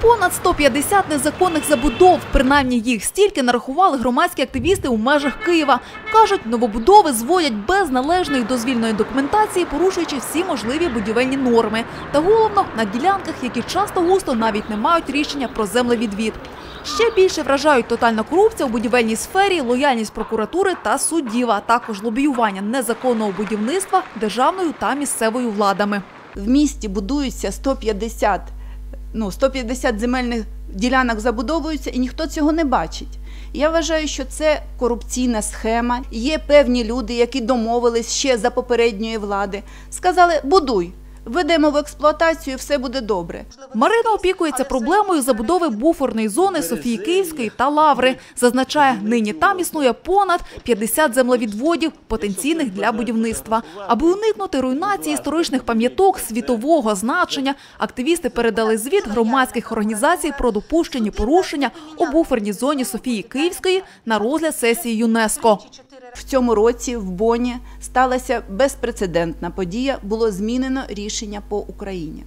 Понад 150 незаконних забудов, принаймні їх стільки нарахували громадські активісти у межах Києва. Кажуть, новобудови зводять без належної дозвільної документації, порушуючи всі можливі будівельні норми. Та головно на ділянках, які часто густо навіть не мають рішення про землевідвід. Ще більше вражають тотальна корупція у будівельній сфері, лояльність прокуратури та суддів, а також лобіювання незаконного будівництва державною та місцевою владами. в місті будуються 150, ну, 150 земельних ділянок забудовуються, і ніхто цього не бачить. Я вважаю, що це корупційна схема. Є певні люди, які домовились ще за попередньої влади. Сказали, будуй, введемо в експлуатацію, все буде добре. Марина опікується проблемою забудови буферної зони Софії Київської та Лаври. Зазначає, нині там існує понад 50 землевідводів, потенційних для будівництва. Аби уникнути руйнації історичних пам'яток світового значення, активісти передали звіт громадських організацій про допущені порушення у буферній зоні Софії Київської на розгляд сесії ЮНЕСКО. В цьому році в Боні сталася безпрецедентна подія, було змінено рішення по Україні.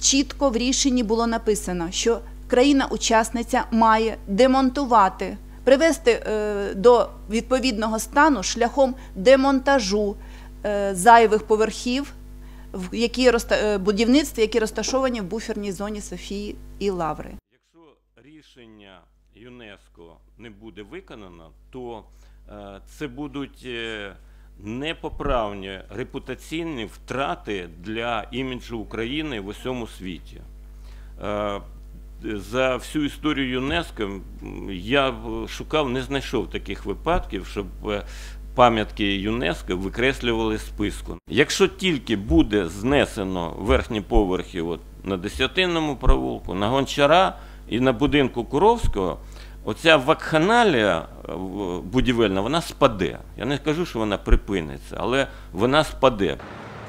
Чітко в рішенні було написано, що країна-учасниця має демонтувати, привести е, до відповідного стану шляхом демонтажу е, зайвих поверхів, в які е, будівництва, які розташовані в буферній зоні Софії і Лаври. Якщо рішення ЮНЕСКО не буде виконано, то це будуть е, непоправні репутаційні втрати для іміджу України в усьому світі. Е, за всю історію ЮНЕСКО я шукав, не знайшов таких випадків, щоб е, пам'ятки ЮНЕСКО викреслювали з списку. Якщо тільки буде знесено верхні поверхи от, на Десятинному провулку, на Гончара і на будинку Куровського, оця вакханалія е, будівельна, вона спаде. Я не кажу, що вона припиниться, але вона спаде.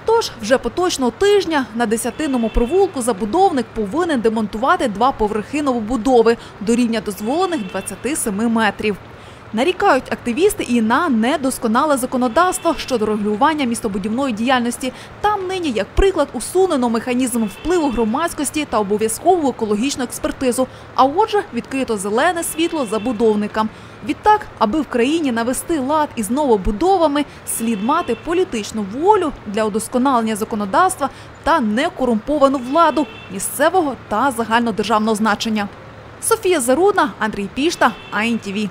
Тож вже поточного тижня на десятинному провулку забудовник повинен демонтувати два поверхи новобудови до рівня дозволених 27 метрів. Нарікають активісти і на недосконале законодавство щодо регулювання містобудівної діяльності. Там нині, як приклад, усунено механізм впливу громадськості та обов'язкову екологічну експертизу. А отже, відкрито зелене світло забудовникам. Відтак, аби в країні навести лад із новобудовами, слід мати політичну волю для удосконалення законодавства та некорумповану владу місцевого та загальнодержавного значення. Софія Зарудна, Андрій Пішта, АІНТІВІ.